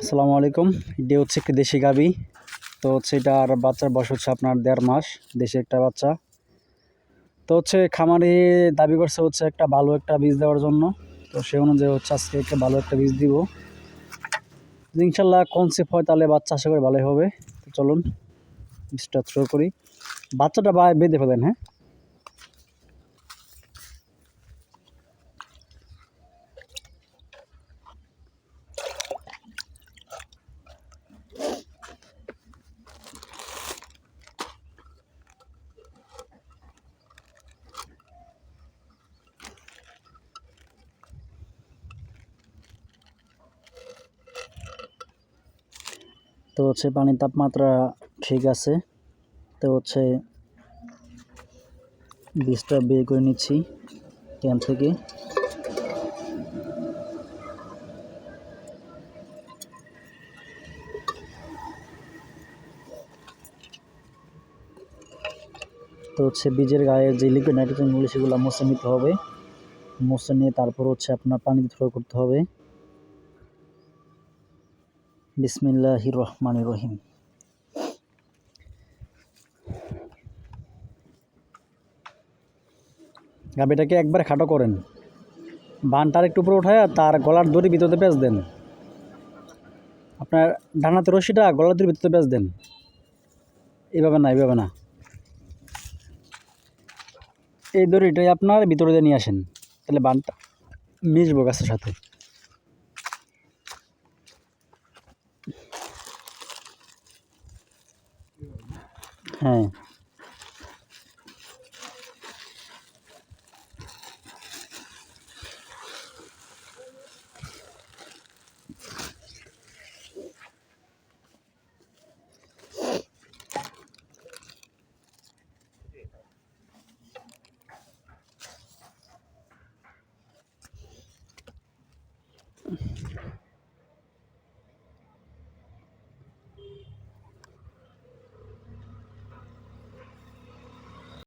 আসসালামু আলাইকুম। এটা হচ্ছে একটি দেশি গাবি। তো হচ্ছে এটা আর বাচ্চার বয়স হচ্ছে আপনার দেড় মাস, দেশি একটা বাচ্চা। তো হচ্ছে খামারে দাবি করছে হচ্ছে একটা ভালো একটা বীজ দেওয়ার জন্য। তো সে অনুযায়ী হচ্ছে আজকে একটা ভালো একটা বীজ দিব। ইনশাল্লাহ কনসেপ্ট হয় তাহলে বাচ্চা আশা করি ভালোই হবে। তো চলুন, বীজটা থ্রো করি। বাচ্চাটা বা বেঁধে ফেলেন হ্যাঁ? তো হচ্ছে পানির তাপমাত্রা ঠিক আছে। তো হচ্ছে বীজটা বের করে নিচ্ছি ক্যান থেকে। তো হচ্ছে বীজের গায়ে যে লিকুইড নাইট্রোজেনগুলো সেগুলো মুছে নিতে হবে। মুছে নিয়ে তারপর হচ্ছে আপনার পানিতে থ্রো করতে হবে। বিসমিল্লাহির রহমানির রহিম গাবিটাকে একবার খাটো করেন। বানটার একটু উপরে উঠায় তার গলার দড়ি ভিতরে পেঁচ দেন। আপনার ডানাতে রশিটা গলার দড়ির ভিতরে পেঁচ দেন। এভাবে না এইভাবে না। এই দড়িটাই আপনার ভিতরে দিয়ে নিয়ে আসেন। তাহলে বানটা মিশবো গাছের সাথে। হ্যাঁ